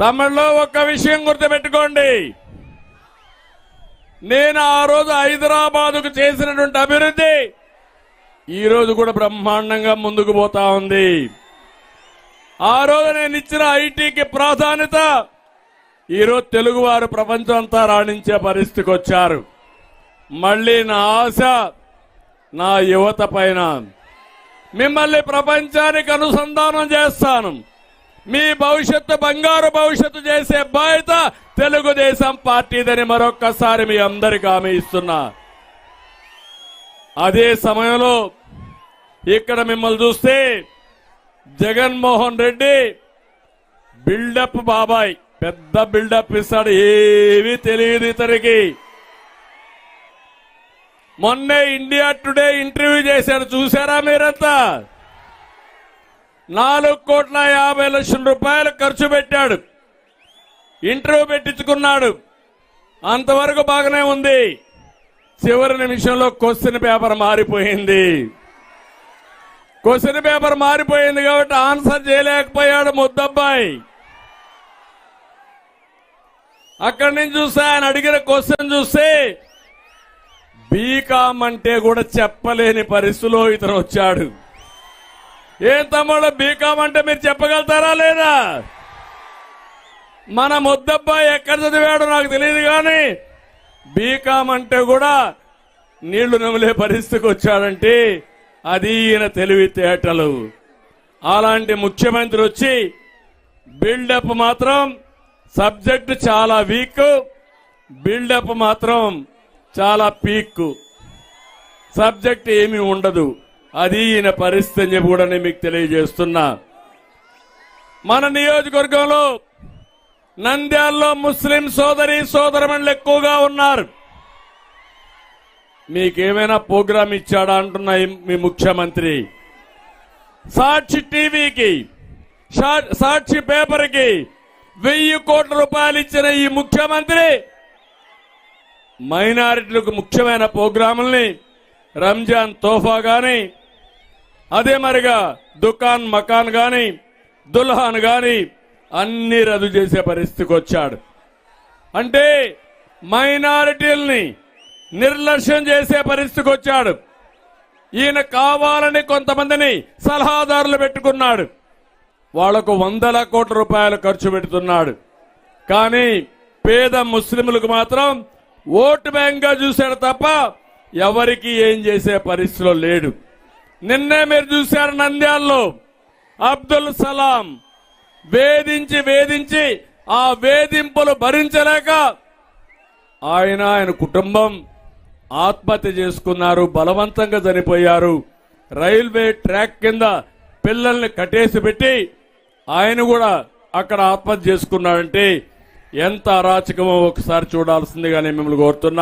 తమిళలో ఒక్క విషయం గుర్తుపెట్టుకోండి. నేను ఆ రోజు హైదరాబాదుకు చేసినటువంటి అభివృద్ధి. ఈ రోజు కూడా బ్రహ్మాండంగా ముందుకు పోతా ఉంది. ఆ రోజు నేను ఇచ్చిన ఐటీకి ప్రాధాన్యత ఈరోజు తెలుగువారు ప్రపంచం అంతా రాణించే పరిస్థితికి వచ్చారు. మళ్ళీ నా ఆశ నా యువత పైన. మిమ్మల్ని ప్రపంచానికి అనుసంధానం చేస్తాను. మీ భవిష్యత్తు బంగారు భవిష్యత్తు చేసే బాధ్యత తెలుగుదేశం పార్టీదని మరొక్కసారి మీ అందరికి హామీ ఇస్తున్నా. అదే సమయంలో ఇక్కడ మిమ్మల్ని చూస్తే జగన్మోహన్ రెడ్డి బిల్డప్ బాబాయ్ పెద్ద బిల్డప్ ఇస్తాడు ఏవి తెలియదు ఇతనికి. మొన్నే ఇండియా టుడే ఇంటర్వ్యూ చేశారు చూసారా మీరంతా? నాలుగు కోట్ల యాభై లక్షల రూపాయలు ఖర్చు పెట్టాడు. ఇంటర్వ్యూ పెట్టించుకున్నాడు. అంతవరకు బాగానే ఉంది. చివరి నిమిషంలో క్వశ్చన్ పేపర్ మారిపోయింది. క్వశ్చన్ పేపర్ మారిపోయింది కాబట్టి ఆన్సర్ చేయలేకపోయాడు ముద్దబ్బాయి. అక్కడి నుంచి చూస్తే ఆయన అడిగిన క్వశ్చన్ చూస్తే బీకామ్ అంటే కూడా చెప్పలేని పరిస్థితిలో ఇతను వచ్చాడు. ఏం తమ్ముడు బీకామ్ అంటే మీరు చెప్పగలుగుతారా లేదా? మన ముద్దబ్బాయి ఎక్కడ చదివాడో నాకు తెలియదు కానీ బీకామ్ అంటే కూడా నీళ్ళు నమిలే పరిస్థితికి వచ్చాడంటే అది ఈయన తెలివితేటలు. అలాంటి ముఖ్యమంత్రి వచ్చి బిల్డప్ మాత్రం సబ్జెక్ట్ చాలా వీక్ బిల్డప్ మాత్రం చాలా పీక్. సబ్జెక్ట్ ఏమీ ఉండదు. అది ఈయన పరిస్థితి అని చెప్పి కూడా నేను మీకు తెలియజేస్తున్నా. మన నియోజకవర్గంలో నంద్యాలలో ముస్లిం సోదరి సోదరమణులు ఎక్కువగా ఉన్నారు. మీకేమైనా ప్రోగ్రాం ఇచ్చాడా అంటున్నా మీ ముఖ్యమంత్రి. సాక్షి టీవీకి సాక్షి పేపర్కి వెయ్యి కోట్ల రూపాయలు ఇచ్చిన ఈ ముఖ్యమంత్రి మైనారిటీలకు ముఖ్యమైన ప్రోగ్రాముల్ని రంజాన్ తోఫా కానీ అదే మరిగా దుకాన్ మకాన్ గాని దుల్హాన్ గాని అన్ని రద్దు చేసే పరిస్థితికి వచ్చాడు. అంటే మైనారిటీల్ని నిర్లక్ష్యం చేసే పరిస్థితికి వచ్చాడు. ఈయన కావాలని కొంతమందిని సలహాదారులు పెట్టుకున్నాడు. వాళ్ళకు వందల కోట్ల రూపాయలు ఖర్చు పెడుతున్నాడు. కానీ పేద ముస్లింలకు మాత్రం ఓటు బ్యాంక్గా చూశాడు తప్ప ఎవరికి ఏం చేసే పరిస్థితిలో లేడు. నిన్నే మీరు చూశారు నంద్యాల్లో అబ్దుల్ సలాం వేధించి వేధించి ఆ వేధింపులు భరించలేక ఆయన ఆయన కుటుంబం ఆత్మహత్య చేసుకున్నారు బలవంతంగా చనిపోయారు. రైల్వే ట్రాక్ కింద పిల్లల్ని కట్టేసి పెట్టి ఆయన కూడా అక్కడ ఆత్మహత్య చేసుకున్నాడంటే ఎంత అరాచకమో ఒకసారి చూడాల్సిందిగా నేను మిమ్మల్ని కోరుతున్నా.